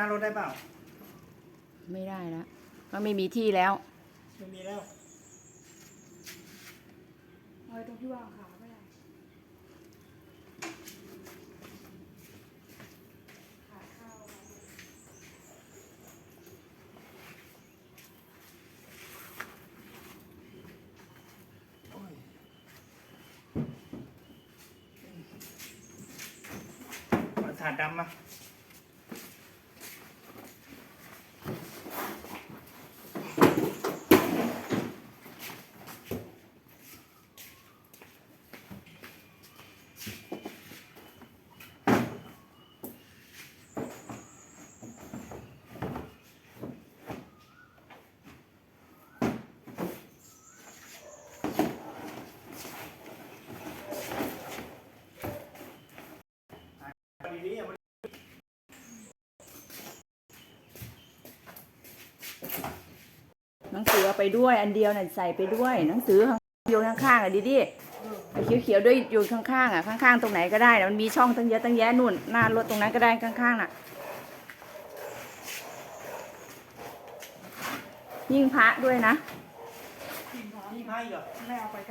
น้ารถได้เปล่าไม่ได้แล้วมันไม่มีที่แล้ว ไม่มีแล้วเอาไว้ตรงที่วางขาไม่ได้ขาเข้าโอ้ยเอาถาดดำมา นังสือเอาไปด้วย อันเดียวน่ะใส่ไปด้วย หนังสือข้างโยนข้างๆอะดิดิไอ้เขียวๆด้วยโยนข้างๆอะข้างๆตรงไหนก็ได้นะมันมีช่องตั้งเยอะตั้งแยะนู่นหน้ารถตรงนั้นก็ได้ข้างๆน่ะ ยิ่งพระด้วยนะพี่พายเหรอไม่เอาไป